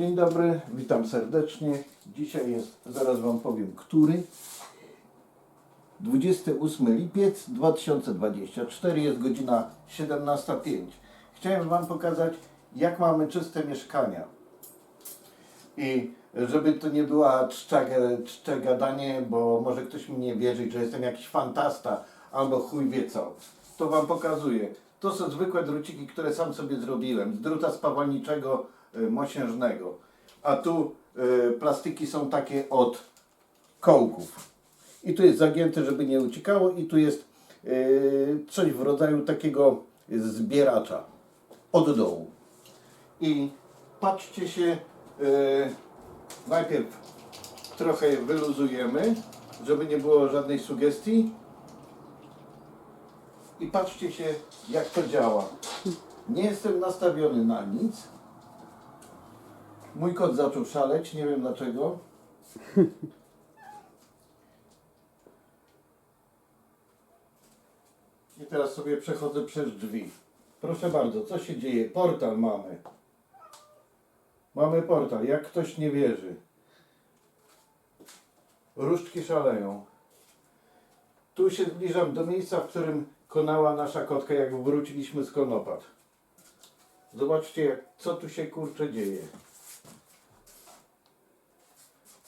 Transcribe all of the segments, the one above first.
Dzień dobry, witam serdecznie. Dzisiaj jest, zaraz Wam powiem, który. 28 lipiec 2024, jest godzina 17.05. Chciałem Wam pokazać, jak mamy czyste mieszkania. I żeby to nie była czcza, czcze gadanie, bo może ktoś mi nie wierzyć, że jestem jakiś fantasta albo chuj wie co. To Wam pokazuję. To są zwykłe druciki, które sam sobie zrobiłem. Z druta spawalniczego mosiężnego. A tu y, plastiki są takie od kołków. I tu jest zagięte, żeby nie uciekało. I tu jest y, coś w rodzaju takiego zbieracza od dołu. I patrzcie się, y, najpierw trochę wyluzujemy, żeby nie było żadnej sugestii. I patrzcie się, jak to działa. Nie jestem nastawiony na nic. Mój kot zaczął szaleć, nie wiem dlaczego. I teraz sobie przechodzę przez drzwi. Proszę bardzo, co się dzieje? Portal mamy. Mamy portal, jak ktoś nie wierzy. Różdżki szaleją. Tu się zbliżam do miejsca, w którym konała nasza kotka, jak wróciliśmy z konopat. Zobaczcie, co tu się kurczę dzieje.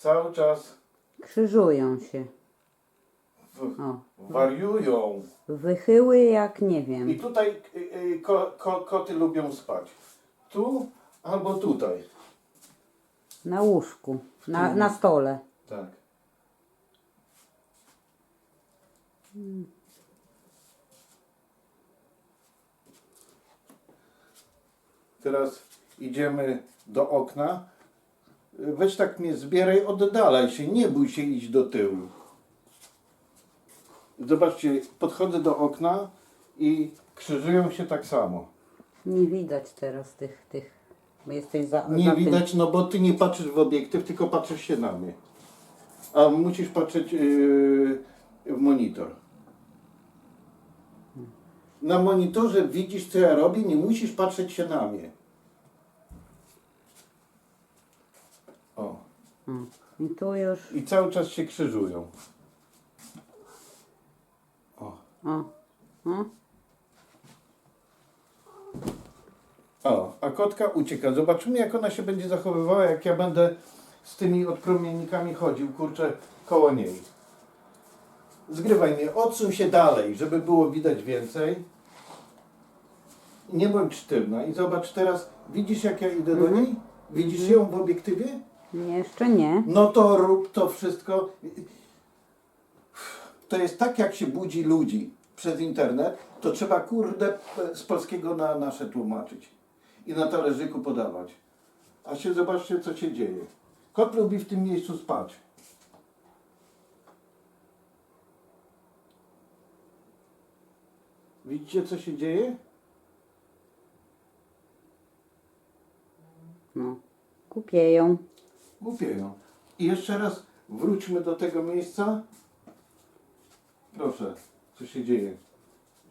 Cały czas Krzyżują się. w, O. wariują. Wychyły jak nie I wiem. tutaj y, y, ko, ko, koty lubią spać. Tu albo tutaj. Na łóżku. Na, na stole. Tak. Teraz idziemy do okna. Weź tak mnie zbieraj, oddalaj się, nie bój się iść do tyłu. Zobaczcie, podchodzę do okna i krzyżują się tak samo. Nie widać teraz tych, tych. Bo jesteś za. Nie za tym. widać, no bo ty nie patrzysz w obiektyw, tylko patrzysz się na mnie. A musisz patrzeć yy, w monitor. Na monitorze widzisz, co ja robię, nie musisz patrzeć się na mnie. Mm. I tu już. I cały czas się krzyżują. O. O. O. O, a kotka ucieka. Zobaczymy, jak ona się będzie zachowywała, jak ja będę z tymi odpromiennikami chodził, kurczę, koło niej. Zgrywaj mnie, odsuń się dalej, żeby było widać więcej. Nie bądź sztywna. I zobacz teraz, widzisz jak ja idę do niej? Widzisz ją w obiektywie? Nie, Jeszcze nie. No to rób to wszystko. To jest tak, jak się budzi ludzi przez internet, to trzeba kurde z polskiego na nasze tłumaczyć i na talerzyku podawać. A się zobaczcie, co się dzieje. Kot lubi w tym miejscu spać. Widzicie, co się dzieje? No. Kupieją. Głupieją. I jeszcze raz wróćmy do tego miejsca. Proszę, co się dzieje.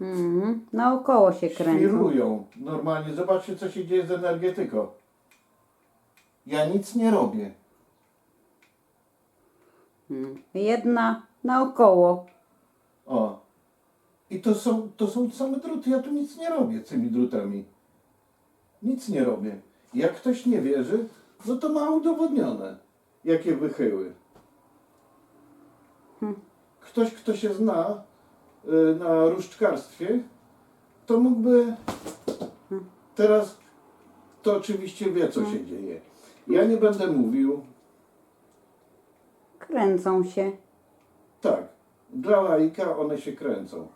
Mhm. Naokoło się kręcą. Świrują normalnie. Zobaczcie, co się dzieje z energetyką. Ja nic nie robię. Mm. Jedna naokoło. O. I to są, to są same druty. Ja tu nic nie robię z tymi drutami. Nic nie robię. Jak ktoś nie wierzy, no to ma udowodnione, jakie wychyły. Ktoś, kto się zna y, na różdżkarstwie, to mógłby teraz to oczywiście wie, co się dzieje. Ja nie będę mówił, Kręcą się. tak, dla laika one się kręcą.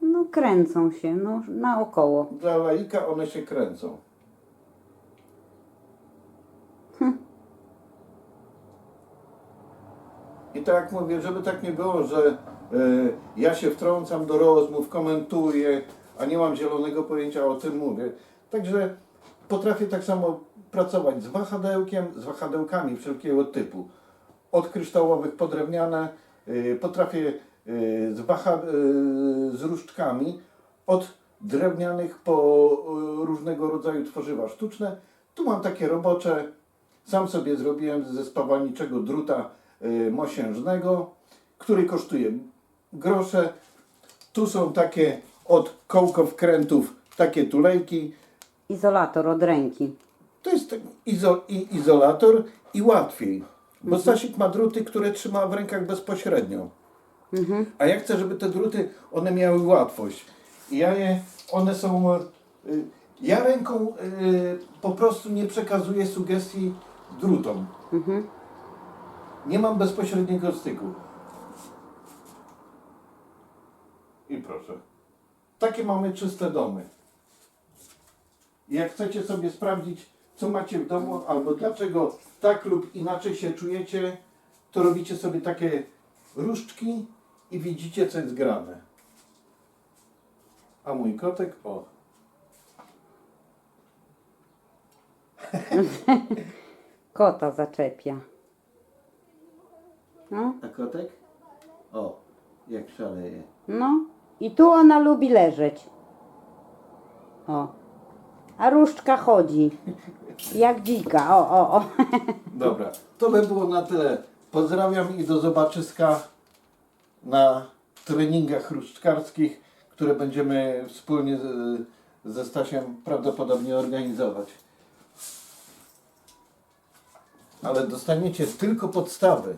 No kręcą się. No naokoło. Dla laika one się kręcą. I tak jak mówię, żeby tak nie było, że e, ja się wtrącam do rozmów, komentuję, a nie mam zielonego pojęcia o tym mówię. Także potrafię tak samo pracować z wahadełkiem, z wahadełkami wszelkiego typu. Od kryształowych po drewniane, y, potrafię z, waha, y, z różdżkami, od drewnianych po y, różnego rodzaju tworzywa sztuczne. Tu mam takie robocze. Sam sobie zrobiłem ze spawalniczego druta y, mosiężnego, który kosztuje grosze. Tu są takie od kołkowkrętów takie tulejki. Izolator od ręki. To jest tak izo, i izolator i łatwiej. Bo Stasik ma druty, które trzyma w rękach bezpośrednio. A ja chcę, żeby te druty, one miały łatwość. I ja je, one są... y, Ja ręką y, po prostu nie przekazuję sugestii drutom. Nie mam bezpośredniego styku. I proszę. Takie mamy czyste domy. Jak chcecie sobie sprawdzić, co macie w domu, albo dlaczego tak lub inaczej się czujecie, to robicie sobie takie różdżki i widzicie, co jest grane. A mój kotek, o. Kota zaczepia. No, A kotek? O, jak szaleje. no. I tu ona lubi leżeć. O. A różdżka chodzi. Jak dzika. O, o, o. Dobra, to by było na tyle. Pozdrawiam i do zobaczyska na treningach różdżkarskich, które będziemy wspólnie z, ze Stasiem prawdopodobnie organizować. Ale dostaniecie tylko podstawy.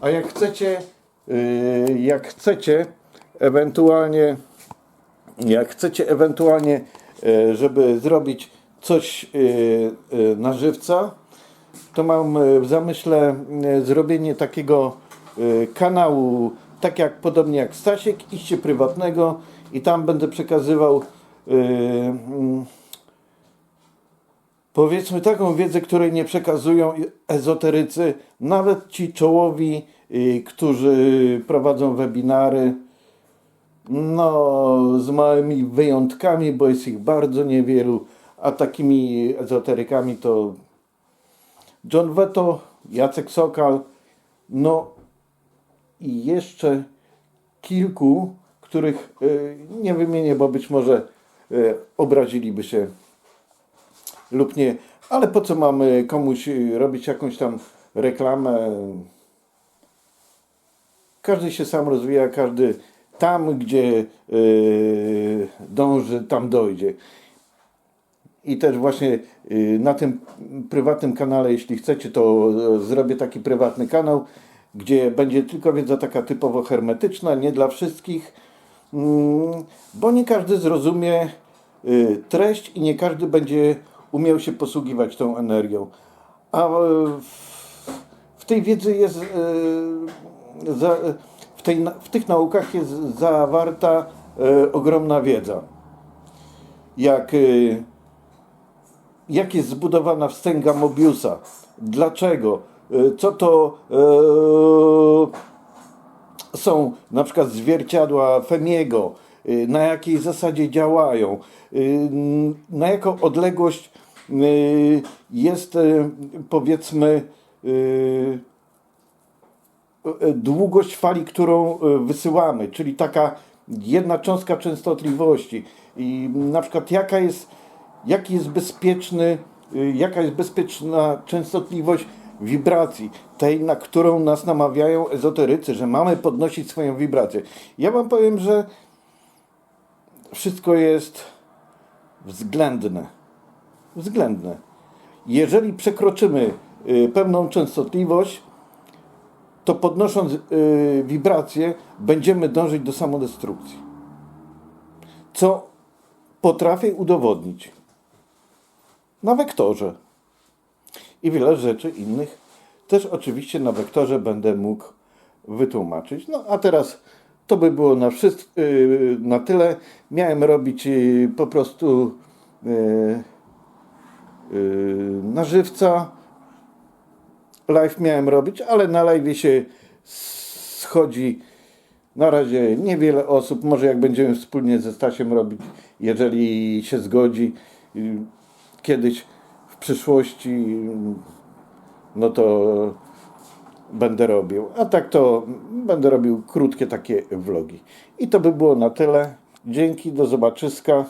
A jak chcecie, yy, jak chcecie, ewentualnie jak chcecie ewentualnie, e, żeby zrobić coś e, e, na żywca, to mam e, w zamyśle e, zrobienie takiego kanału, tak jak podobnie jak Stasiek, iście prywatnego i tam będę przekazywał e, mm, powiedzmy taką wiedzę, której nie przekazują ezoterycy, nawet ci czołowi, y, którzy prowadzą webinary. No, z małymi wyjątkami, bo jest ich bardzo niewielu, a takimi ezoterykami to John Veto, Jacek Sokal, no i jeszcze kilku, których y, nie wymienię, bo być może y, obraziliby się lub nie. Ale po co mamy komuś y, robić jakąś tam reklamę? Każdy się sam rozwija, każdy tam, gdzie dąży, tam dojdzie. I też właśnie na tym prywatnym kanale, jeśli chcecie, to zrobię taki prywatny kanał, gdzie będzie tylko wiedza taka typowo hermetyczna, nie dla wszystkich, mm, bo nie każdy zrozumie y, treść i nie każdy będzie umiał się posługiwać tą energią. A y, w, tej wiedzy jest, za, w, tej, w tych naukach jest zawarta y, ogromna wiedza. Jak jak jest zbudowana wstęga Mobiusa, dlaczego, co to y, są na przykład zwierciadła Femiego, y, na jakiej zasadzie działają, na jaką odległość jest powiedzmy długość fali, którą wysyłamy, czyli taka jedna cząstka częstotliwości. I na przykład jaka jest, jaki jest bezpieczny, jaka jest bezpieczna częstotliwość wibracji, tej, na którą nas namawiają ezoterycy, że mamy podnosić swoją wibrację. Ja wam powiem, że wszystko jest względne. Względne. Jeżeli przekroczymy y, pewną częstotliwość, to podnosząc y, wibrację, będziemy dążyć do samodestrukcji. Co potrafię udowodnić na wektorze. I wiele rzeczy innych też oczywiście na wektorze będę mógł wytłumaczyć. No a teraz to by było na, wszystko, na tyle. Miałem robić y, po prostu y, y, na żywca. Live miałem robić, ale na live się schodzi na razie niewiele osób. Może jak będziemy wspólnie ze Stasiem robić, jeżeli się zgodzi, kiedyś przyszłości, no to będę robił. A tak to będę robił krótkie takie vlogi. I to by było na tyle. Dzięki, do zobaczyska.